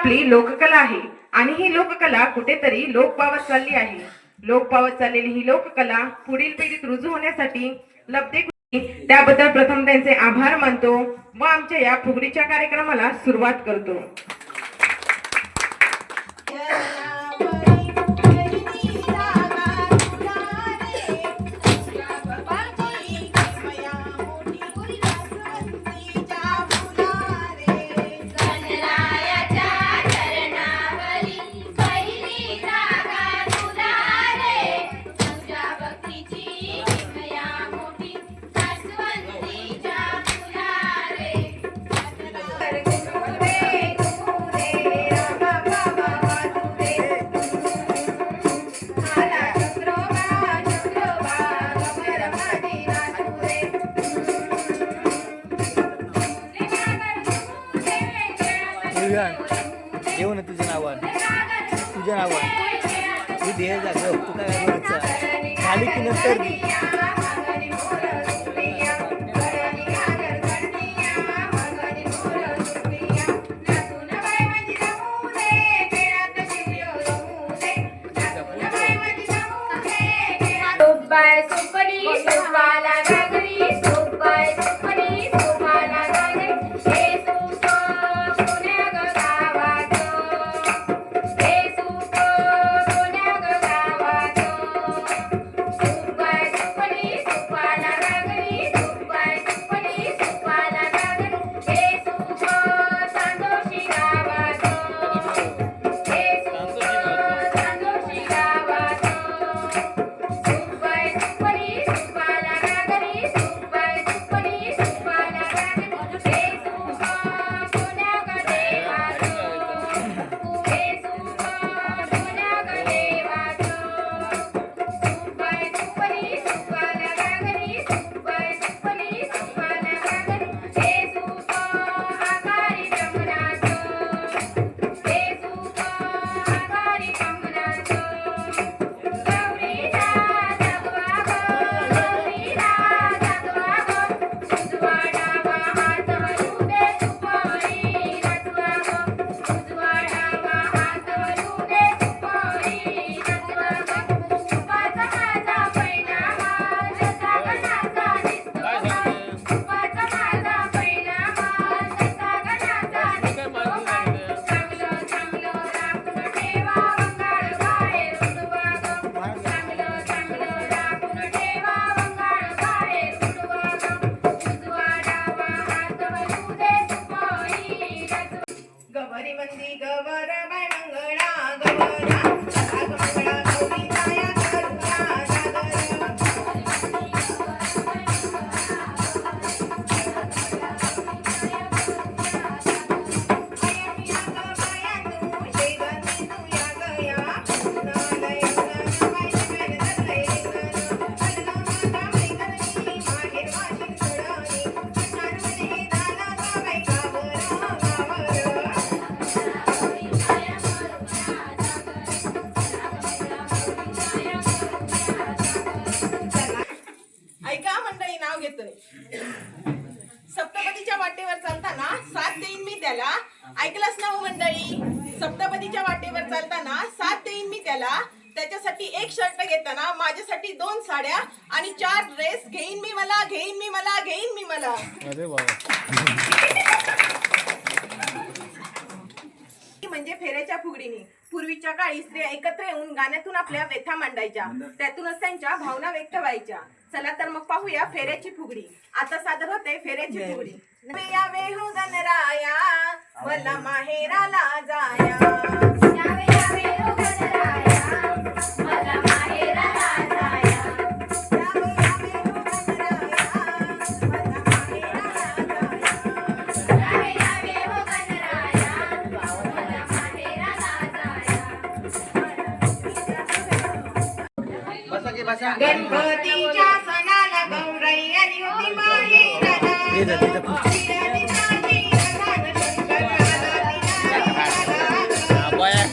आपली लोककला आहे. आणि ही लोककला कुठेतरी लोक पावत चालली आहे. लोक पावत चाललेली ही लोककला पुढील पिढीत रुजू होण्यासाठी लब्धे त्याबद्दल प्रथम त्यांचे आभार मानतो. व आमच्या या फुगडीच्या कार्यक्रमाला सुरुवात करतो. तुला खाली की नंतर. साड्या आणि चार ड्रेस घेईन मी मला घेईन मी मला घेईन मी मला. अरे म्हणजे फेऱ्याच्या फुगडीने. पूर्वीच्या काळी स्त्रिया एकत्र येऊन गाण्यातून आपल्या व्यथा मांडायच्या. त्यातूनच त्यांच्या भावना व्यक्त व्हायच्या. चला तर मग पाहूया फेऱ्याची फुगडी. आता सादर होते फेऱ्याची फुगडी. या वेहू गणराया मला माहेराला गणपतीच्या सणाला गौराई आणि होती माही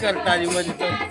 करता आधी मध्ये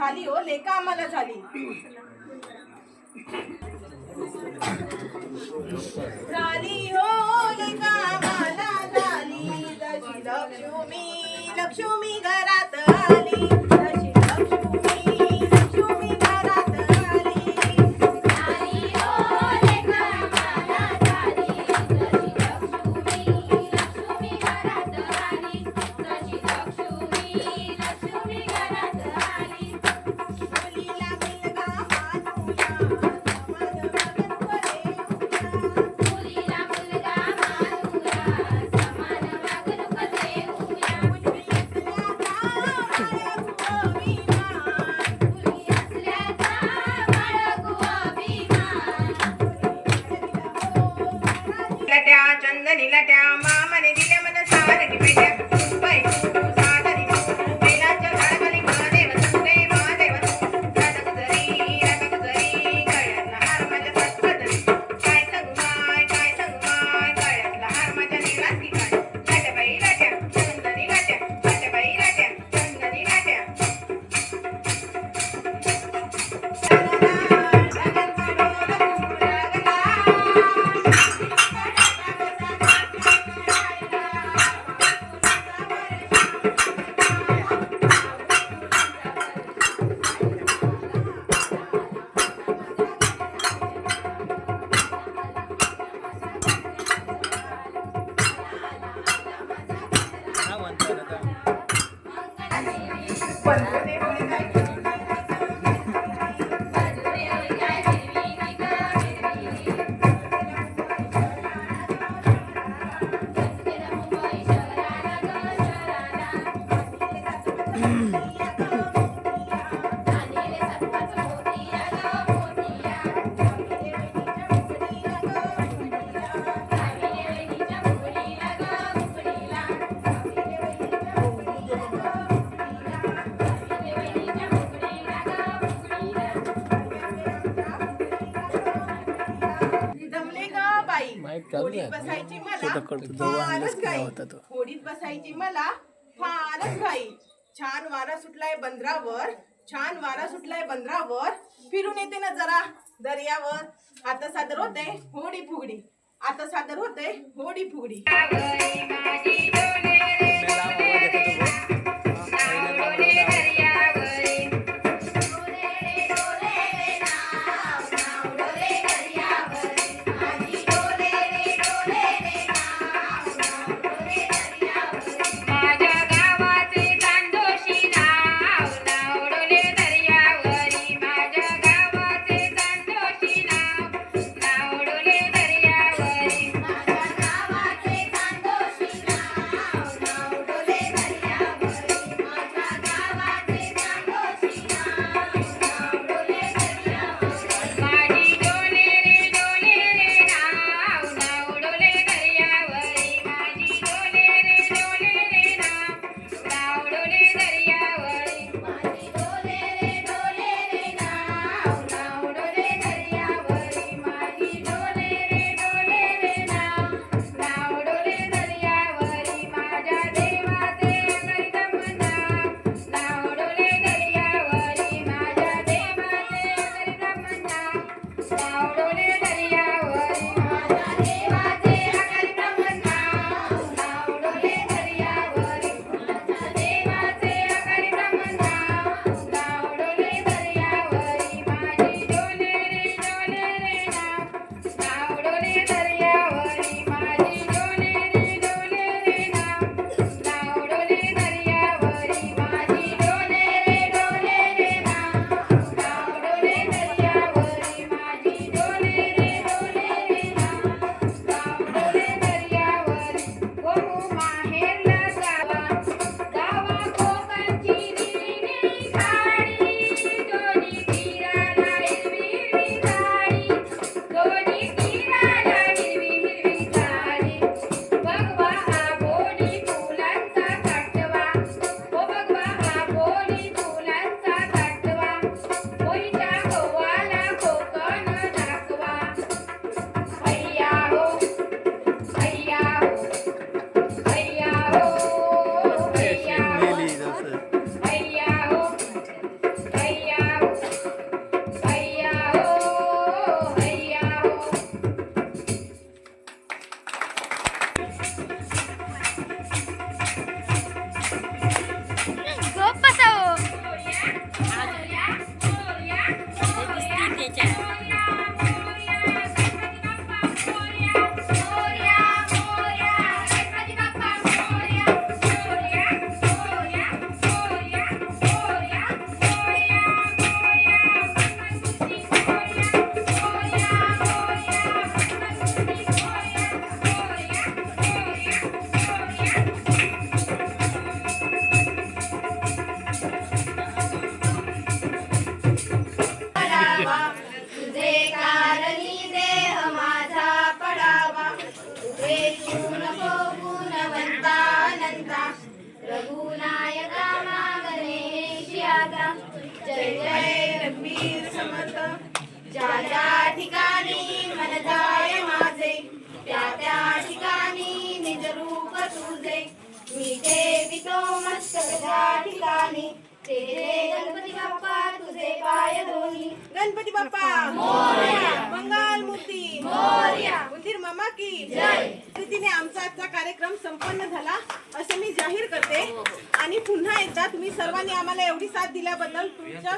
झाली हो लेखा आम्हाला झाली. झाली हो लेखा आम्हाला झाली. लक्ष्मी लक्ष्मी घरात आली. होडीत बसायची मला फारच घाई. बसायची मला फारच घाई. छान वारा सुटलाय बंदरावर. छान वारा सुटलाय बंदरावर. फिरून येते ना जरा दर्यावर. आता सादर होते होडी फुगडी. आता सादर होते होडी फुगडी. ಗೌಡವನೇ ಕಲಿಯ समर्थ ज्या ज्या ठिकाणी मन जाय माझे त्या त्या ठिकाणी निज रूप तुझे. मी ठेवितो मस्तक त्या ठिकाणी ते ते गणपती बाप्पा तुझे पाय दोन्ही गणपती बाप्पा मंगल मूर्ती. उंदीर मामा की रीतीने आमचा आजचा कार्यक्रम संपन्न झाला असे मी जाहीर करते. आणि पुन्हा एकदा तुम्ही सर्वांनी आम्हाला एवढी साथ दिल्याबद्दल तुमच्या